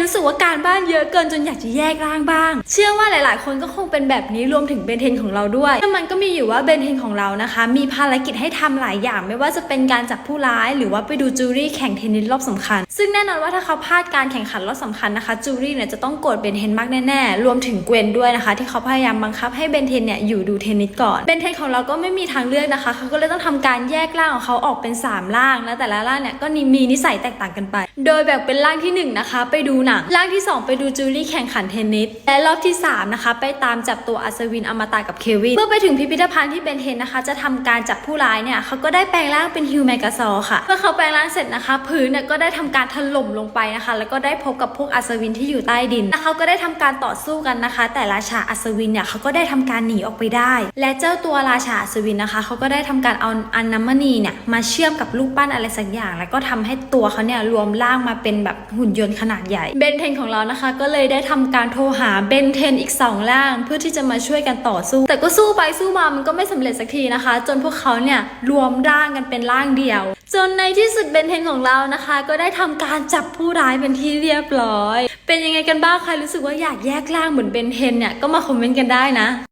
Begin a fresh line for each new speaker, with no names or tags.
รู้สึกว่าการบ้านเยอะเกินจนอยากจะแยกร่างบ้าง เชื่อว่าหลาย ๆ คนก็คงเป็นแบบนี้รวมถึงเบนเทนของเราด้วยแต่มันก็มีอยู่ว่าเบนเทนของเรานะคะ มีภารกิจให้ทำหลายอย่าง ไม่ว่าจะเป็นการจับผู้ร้าย หรือว่าไปดูจูรี่แข่งเทนนิสรอบสำคัญ ซึ่งแน่นอนว่าถ้าเขาพลาดการแข่งขันรอบสำคัญนะคะจูรี่เนี่ยจะต้องโกรธเบนเทนมากแน่ ๆ รวมถึงเกวนด้วยนะคะ ที่เขาพยายามบังคับให้เบนเทนเนี่ยอยู่ดูเทนนิสก่อนเบนเทนของเราก็ไม่มีทางเลือกนะคะเขาก็เลยต้องทำการแยกร่างของเขาออกเป็นสามร่าง และแต่ละร่างเนี่ยก็มีนิสัยแตกต่างกันไป โดยแบ่งเป็นร่างที่หนึ่งนะคะไปดูหนัง ร่างที่สองไปดูจูลี่แข่งขันเทนนิส และรอบที่สามนะคะ ไปตามจับตัวอัศวินอมตะกับเควิน เมื่อไปถึงพิพิธภัณฑ์ที่เบนเทนนะคะ จะทำการจับผู้ร้ายเนี่ยเขาก็ได้แปลงร่างเป็นฮิวแมกาซอร์ค่ะ เมื่อเขาแปลงร่างเสร็จนะคะ พื้นเนี่ยก็ได้ทำการถล่มลงไปนะคะ แล้วก็ได้พบกับพวกอัศวินที่อยู่ใต้ดินและเขาก็ได้ทำการต่อสู้กันนะคะ แต่ราชาอัศวินเนี่ยเขาก็ได้ทำการหนีออกไปได้ และเจ้าตัวราชาอัศวินนะคะเขาก็ได้ทำการเอาอันนัมมณีเนี่ยมาเชื่อมกับลูกปั้นอะไรสักอย่าง แล้วก็ทำให้ตัวเขาเนี่ยรวมร่างมาเป็นแบบหุ่นยนต์ขนาดใหญ่เบนเทนของเรานะคะ ก็เลยได้ทำการโทรหาเบนเทนอีกสองร่าง เพื่อที่จะมาช่วยกันต่อสู้ แต่ก็สู้ไปสู้มามันก็ไม่สำเร็จสักทีนะคะ จนพวกเขาเนี่ยรวมร่างกันเป็นร่างเดียว จนในที่สุดเบนเทนของเรานะคะ ก็ได้ทำการจับผู้ร้ายเป็นที่เรียบร้อย เป็นยังไงกันบ้างใครรู้สึกว่าอยากแยกร่างเหมือนเบนเทนเนี่ยก็มาคอมเมนต์กันได้นะ